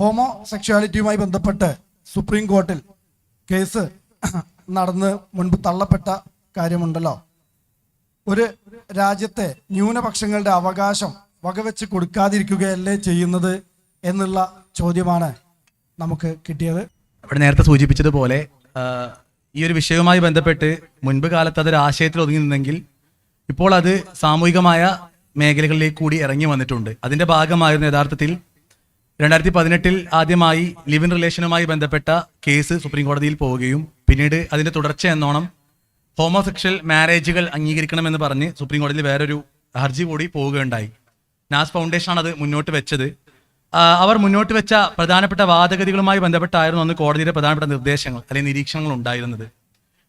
Homo സെക്ഷുവാലിറ്റിയുമായി ബന്ധപ്പെട്ട് supreme കോർട്ടിൽ case നടന്ന് മുൻപ് തള്ളപ്പെട്ട കാര്യമുണ്ടല്ലോ. ഒരു രാജ്യത്തെ ന്യൂനപക്ഷങ്ങളുടെ അവകാശം വകവെച്ച് കൊടുക്കാതിരിക്കുകയല്ലേ ചെയ്യുന്നത് എന്നുള്ള ചോദ്യമാണ് നമുക്ക് കിട്ടിയത്. അവിടെ നേരത്തെ സൂചിപ്പിച്ചതുപോലെ ഈ ഒരു വിഷയവുമായി ബന്ധപ്പെട്ട് മുൻപ് കാലത്ത് അതൊരു ആശയത്തിൽ ഒതുങ്ങി നിന്നെങ്കിൽ ഇപ്പോൾ അത് സാമൂഹികമായ മേഖലകളിലേക്ക് കൂടി ഇറങ്ങി വന്നിട്ടുണ്ട്. അതിന്റെ ഭാഗമായിരുന്നു യഥാർത്ഥത്തിൽ രണ്ടായിരത്തി പതിനെട്ടിൽ ആദ്യമായി ലിവ് ഇൻ റിലേഷനുമായി ബന്ധപ്പെട്ട കേസ് സുപ്രീം കോടതിയിൽ പോവുകയും പിന്നീട് അതിന്റെ തുടർച്ച എന്നോണം ഹോമോസെക്ഷൽ മാരേജുകൾ അംഗീകരിക്കണമെന്ന് പറഞ്ഞ് സുപ്രീം കോടതിയിൽ വേറൊരു ഹർജി കൂടി പോവുകയുണ്ടായി. നാസ് ഫൗണ്ടേഷൻ ആണ് അത് മുന്നോട്ട് വെച്ചത്. അവർ മുന്നോട്ട് വെച്ച പ്രധാനപ്പെട്ട വാദഗതികളുമായി ബന്ധപ്പെട്ടായിരുന്നു അന്ന് കോടതിയുടെ പ്രധാനപ്പെട്ട നിർദ്ദേശങ്ങൾ അല്ലെങ്കിൽ നിരീക്ഷണങ്ങൾ ഉണ്ടായിരുന്നത്.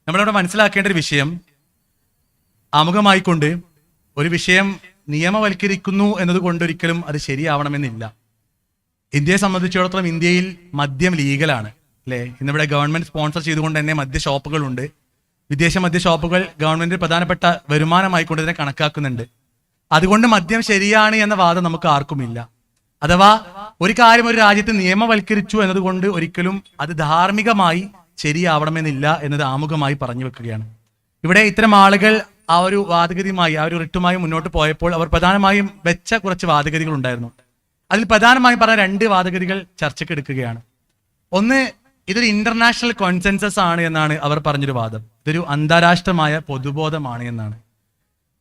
നമ്മളിവിടെ മനസ്സിലാക്കേണ്ട ഒരു വിഷയം ആമുഖമായിക്കൊണ്ട് ഒരു വിഷയം നിയമവൽക്കരിക്കുന്നു എന്നതുകൊണ്ട് ഒരിക്കലും അത് ശരിയാവണമെന്നില്ല. ഇന്ത്യയെ സംബന്ധിച്ചിടത്തോളം ഇന്ത്യയിൽ മദ്യം ലീഗലാണ് അല്ലേ? ഇന്നിവിടെ ഗവൺമെന്റ് സ്പോൺസർ ചെയ്തുകൊണ്ട് തന്നെ മദ്യ ഷോപ്പുകളുണ്ട്. വിദേശ മദ്യ ഷോപ്പുകൾ ഗവൺമെന്റ് പ്രധാനപ്പെട്ട വരുമാനമായിക്കൊണ്ട് ഇതിനെ കണക്കാക്കുന്നുണ്ട്. അതുകൊണ്ട് മദ്യം ശരിയാണ് എന്ന വാദം നമുക്ക് ആർക്കുമില്ല. അഥവാ ഒരു കാര്യം ഒരു രാജ്യത്ത് നിയമവൽക്കരിച്ചു എന്നതുകൊണ്ട് ഒരിക്കലും അത് ധാർമ്മികമായി ശരിയാവണമെന്നില്ല എന്നത് ആമുഖമായി പറഞ്ഞു വെക്കുകയാണ്. ഇവിടെ ഇത്തരം ആളുകൾ ആ ഒരു വാദഗതിയുമായി ആ ഒരു റിട്ടുമായി മുന്നോട്ട് പോയപ്പോൾ അവർ പ്രധാനമായും വെച്ച കുറച്ച് വാദഗതികൾ ഉണ്ടായിരുന്നു അതിൽ പ്രധാനമായും പറഞ്ഞ രണ്ട് വാദഗതികൾ ചർച്ചയ്ക്ക് എടുക്കുകയാണ്. ഒന്ന് ഇതൊരു ഇന്റർനാഷണൽ കോൺസെൻസസ് ആണ് എന്നാണ് അവർ പറഞ്ഞൊരു വാദം. ഇതൊരു അന്താരാഷ്ട്രമായ പൊതുബോധമാണ് എന്നാണ്.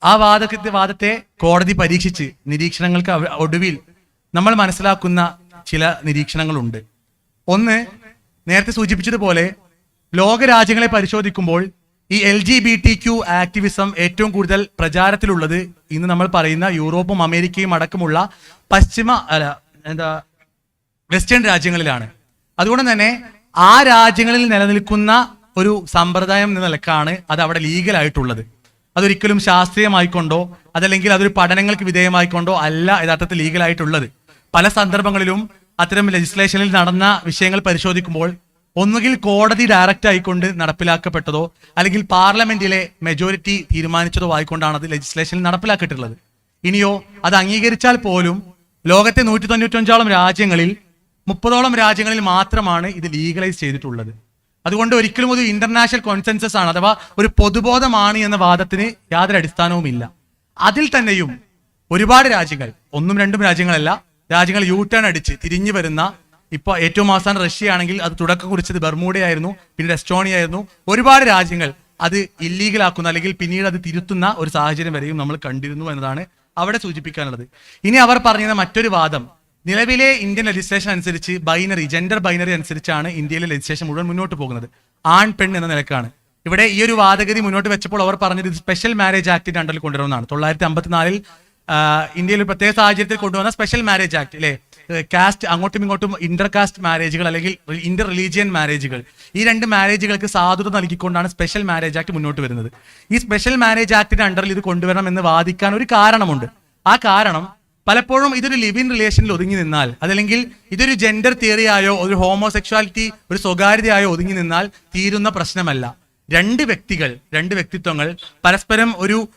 ആ വാദത്തെ വാദത്തെ കോടതി പരീക്ഷിച്ച് നിരീക്ഷണങ്ങൾക്ക് ഒടുവിൽ നമ്മൾ മനസ്സിലാക്കുന്ന ചില നിരീക്ഷണങ്ങളുണ്ട്. ഒന്ന് നേരത്തെ സൂചിപ്പിച്ചതുപോലെ ലോകരാജ്യങ്ങളെ പരിശോധിക്കുമ്പോൾ ഈ L G B T Q activism ഏറ്റവും കൂടുതൽ പ്രചാരത്തിലുള്ളത് ഇന്ന് നമ്മൾ പറയുന്ന യൂറോപ്പും അമേരിക്കയും അടക്കമുള്ള പശ്ചിമ അല്ല എന്താ വെസ്റ്റേൺ രാജ്യങ്ങളിലാണ്. അതുകൊണ്ട് തന്നെ ആ രാജ്യങ്ങളിൽ നിലനിൽക്കുന്ന ഒരു സമ്പ്രദായം എന്ന നിലക്കാണ് അത് അവിടെ ലീഗലായിട്ടുള്ളത്. അതൊരിക്കലും ശാസ്ത്രീയമായിക്കൊണ്ടോ അതല്ലെങ്കിൽ അതൊരു പഠനങ്ങൾക്ക് വിധേയമായിക്കൊണ്ടോ അല്ല യഥാർത്ഥത്തിൽ ലീഗലായിട്ടുള്ളത്. പല സന്ദർഭങ്ങളിലും അത്തരം ലെജിസ്ലേഷനിൽ നടന്ന വിഷയങ്ങൾ പരിശോധിക്കുമ്പോൾ ഒന്നുകിൽ കോടതി ഡയറക്റ്റ് ആയിക്കൊണ്ട് നടപ്പിലാക്കപ്പെട്ടതോ അല്ലെങ്കിൽ പാർലമെന്റിലെ മെജോറിറ്റി തീരുമാനിച്ചതോ ആയിക്കൊണ്ടാണ് അത് ലെജിസ്ലേഷനിൽ നടപ്പിലാക്കിയിട്ടുള്ളത്. ഇനിയോ അത് അംഗീകരിച്ചാൽ പോലും ലോകത്തെ നൂറ്റി തൊണ്ണൂറ്റഞ്ചോളം രാജ്യങ്ങളിൽ മുപ്പതോളം രാജ്യങ്ങളിൽ മാത്രമാണ് ഇത് ലീഗലൈസ് ചെയ്തിട്ടുള്ളത്. അതുകൊണ്ട് ഒരിക്കലും ഒരു ഇന്റർനാഷണൽ കോൺസെൻസസ് ആണ് അഥവാ ഒരു പൊതുബോധമാണ് എന്ന വാദത്തിന് യാതൊരു അടിസ്ഥാനവുമില്ല. അതിൽ തന്നെയും ഒരുപാട് രാജ്യങ്ങൾ ഒന്നും രണ്ടും രാജ്യങ്ങളല്ല രാജ്യങ്ങൾ യൂ ടേൺ അടിച്ച് തിരിഞ്ഞു വരുന്ന ഇപ്പൊ ഏറ്റവും അവസാനം റഷ്യ ആണെങ്കിൽ അത് തുടക്കം കുറിച്ചത് ബർമൂഡയായിരുന്നു പിന്നീട് എസ്റ്റോണിയ ആയിരുന്നു. ഒരുപാട് രാജ്യങ്ങൾ അത് ഇല്ലീഗൽ ആക്കുന്ന അല്ലെങ്കിൽ പിന്നീട് അത് തിരുത്തുന്ന ഒരു സാഹചര്യം വരെയും നമ്മൾ കണ്ടിരുന്നു എന്നതാണ് അവിടെ സൂചിപ്പിക്കാനുള്ളത്. ഇനി അവർ പറഞ്ഞ മറ്റൊരു വാദം. നിലവിലെ ഇന്ത്യൻ ലെജിസ്ലേഷൻ അനുസരിച്ച് ബൈനറി ജെൻഡർ ബൈനറി അനുസരിച്ചാണ് ഇന്ത്യയിലെ ലെജിസ്ലേഷൻ മുഴുവൻ മുന്നോട്ട് പോകുന്നത്. ആൺ പെൺ എന്ന നിലക്കാണ്. ഇവിടെ ഈ ഒരു വാദഗതി മുന്നോട്ട് വെച്ചപ്പോൾ അവർ പറഞ്ഞത് സ്പെഷ്യൽ മാരേജ് ആക്ടിന്റെ അണ്ടറിൽ കൊണ്ടുവരുന്നതാണ്. തൊള്ളായിരത്തി അമ്പത്തിനാലിൽ ഇന്ത്യയിൽ പ്രത്യേക സാഹചര്യത്തിൽ കൊണ്ടുവന്ന സ്പെഷ്യൽ മാരേജ് ആക്ട് അല്ലേ കാസ്റ്റ് അങ്ങോട്ടും ഇങ്ങോട്ടും ഇന്റർ കാസ്റ്റ് മാരേജുകൾ അല്ലെങ്കിൽ ഇന്റർ റിലീജിയൻ മാരേജുകൾ ഈ രണ്ട് മാരേജുകൾക്ക് സാധുത നൽകിക്കൊണ്ടാണ് സ്പെഷ്യൽ മാരേജ് ആക്ട് മുന്നോട്ട് വരുന്നത്. ഈ സ്പെഷ്യൽ മാരേജ് ആക്ടിന്റെ അണ്ടറിൽ ഇത് കൊണ്ടുവരണം എന്ന് വാദിക്കാൻ ഒരു കാരണമുണ്ട്. ആ കാരണം പലപ്പോഴും ഇതൊരു ലിവ് ഇൻ റിലേഷനിൽ ഒതുങ്ങി നിന്നാൽ അതല്ലെങ്കിൽ ഇതൊരു ജെൻഡർ തിയറിയായോ ഒരു ഹോമോസെക്ഷുവാലിറ്റി ഒരു സ്വകാര്യതയായോ ഒതുങ്ങി നിന്നാൽ തീരുന്ന പ്രശ്നമല്ല. രണ്ട് വ്യക്തികൾ രണ്ട് വ്യക്തിത്വങ്ങൾ പരസ്പരം ഒരു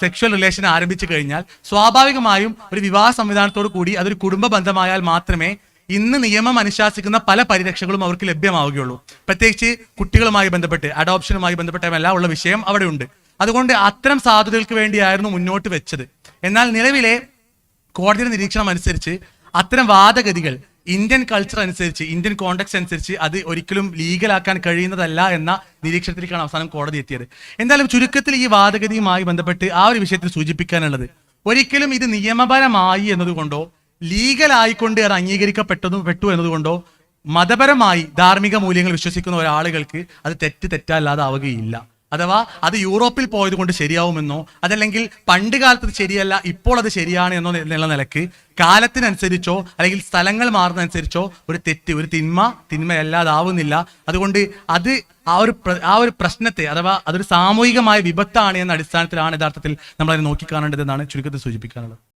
സെക്ഷൽ റിലേഷൻ ആരംഭിച്ചു കഴിഞ്ഞാൽ സ്വാഭാവികമായും ഒരു വിവാഹ സംവിധാനത്തോടു കൂടി അതൊരു കുടുംബ ബന്ധമായാൽ മാത്രമേ ഇന്ന് നിയമം അനുശാസിക്കുന്ന പല പരിരക്ഷകളും അവർക്ക് ലഭ്യമാവുകയുള്ളൂ. പ്രത്യേകിച്ച് കുട്ടികളുമായി ബന്ധപ്പെട്ട് അഡോപ്ഷനുമായി ബന്ധപ്പെട്ടെല്ലാം ഉള്ള വിഷയം അവിടെയുണ്ട്. അതുകൊണ്ട് അത്തരം സാധ്യതകൾക്ക് വേണ്ടിയായിരുന്നു മുന്നോട്ട് വെച്ചത്. എന്നാൽ നിലവിലെ കോടതിയുടെ നിരീക്ഷണം അനുസരിച്ച് അത്തരം വാദഗതികൾ ഇന്ത്യൻ കൾച്ചർ അനുസരിച്ച് ഇന്ത്യൻ കോണ്ടക്സ് അനുസരിച്ച് അത് ഒരിക്കലും ലീഗലാക്കാൻ കഴിയുന്നതല്ല എന്ന നിരീക്ഷണത്തിലേക്കാണ് അവസാനം കോടതി എത്തിയത്. എന്തായാലും ചുരുക്കത്തിൽ ഈ വാദഗതിയുമായി ബന്ധപ്പെട്ട് ആ ഒരു വിഷയത്തിൽ സൂചിപ്പിക്കാനുള്ളത് ഒരിക്കലും ഇത് നിയമപരമായി എന്നതുകൊണ്ടോ ലീഗലായിക്കൊണ്ട് അത് അംഗീകരിക്കപ്പെട്ടതും പെട്ടു എന്നതുകൊണ്ടോ മതപരമായി ധാർമ്മിക മൂല്യങ്ങൾ വിശ്വസിക്കുന്ന ഒരാളുകൾക്ക് അത് തെറ്റ് തെറ്റല്ലാതെ ആവുകയില്ല അഥവാ അത് യൂറോപ്പിൽ പോയത് കൊണ്ട് ശരിയാവുമെന്നോ അതല്ലെങ്കിൽ പണ്ട് കാലത്ത് ശരിയല്ല ഇപ്പോൾ അത് ശരിയാണ് എന്നോ എന്നുള്ള നിലയ്ക്ക് കാലത്തിനനുസരിച്ചോ അല്ലെങ്കിൽ സ്ഥലങ്ങൾ മാറുന്നതനുസരിച്ചോ ഒരു തെറ്റ് ഒരു തിന്മ തിന്മയല്ലാതാവുന്നില്ല. അതുകൊണ്ട് അത് ആ ഒരു ആ ഒരു പ്രശ്നത്തെ അഥവാ അതൊരു സാമൂഹികമായ വിപത്താണ് എന്ന അടിസ്ഥാനത്തിലാണ് യഥാർത്ഥത്തിൽ നമ്മൾ അതിനെ നോക്കിക്കാണേണ്ടതെന്നാണ് ചുരുക്കത്തിൽ സൂചിപ്പിക്കാനുള്ളത്.